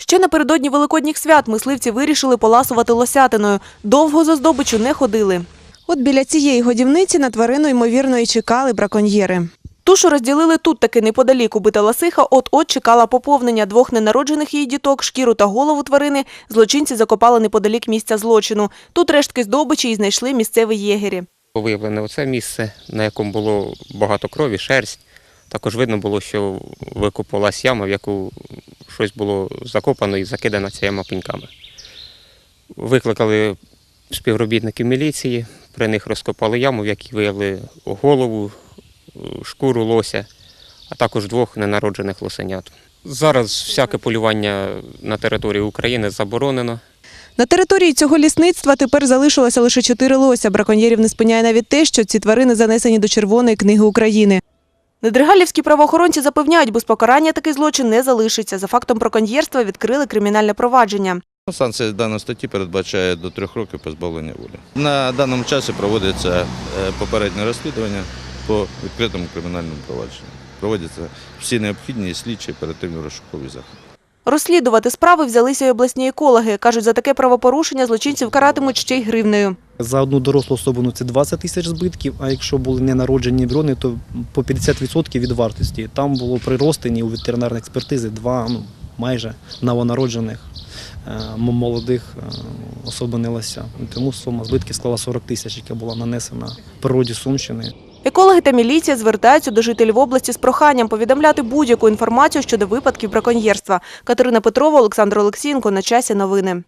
Ще напередодні великодніх свят мисливці вирішили поласувати лосятиною. Довго за здобичу не ходили. От біля цієї годівниці на тварину, ймовірно, і чекали браконьєри. Тушу розділили тут таки неподалік убита ласиха, от-от чекала поповнення двох ненароджених її діток, шкіру та голову тварини. Злочинці закопали неподалік місця злочину. Тут рештки здобичі і знайшли місцеві єгері. Виявлене оце місце, на якому було багато крові, шерсть. Також видно було, що викопалась яма, в яку щось було закопано і закидана ця яма пеньками. Викликали співробітників міліції, при них розкопали яму, в якій виявили голову, шкуру лося, а також двох ненароджених лосенят. Зараз всяке полювання на території України заборонено. На території цього лісництва тепер залишилося лише чотири лося. Браконьєрів не спиняє навіть те, що ці тварини занесені до Червоної книги України. Недригалівські правоохоронці запевняють, без покарання такий злочин не залишиться. За фактом проконьєрства відкрили кримінальне провадження. Ну, Санкція даної статті передбачає до трьох років позбавлення волі. На даному часі проводиться е, попереднє розслідування по відкритому кримінальному провадженню. Проводяться всі необхідні слідчі оперативні розшукові заходи. Розслідувати справи взялися й обласні екологи. Кажуть, за таке правопорушення злочинців каратимуть ще й гривнею. За одну дорослу особу ну, це 20 тисяч збитків, а якщо були ненароджені дрони, то по 50% від вартості. Там було при розтині у ветеринарної експертизи два ну, майже новонароджених е, молодих е, особини лося. Тому сума збитків склала 40 тисяч, яка була нанесена природі Сумщини. Екологи та міліція звертаються до жителів області з проханням повідомляти будь-яку інформацію щодо випадків браконьєрства. Катерина Петрова, Олександр Олексієнко. На часі новини.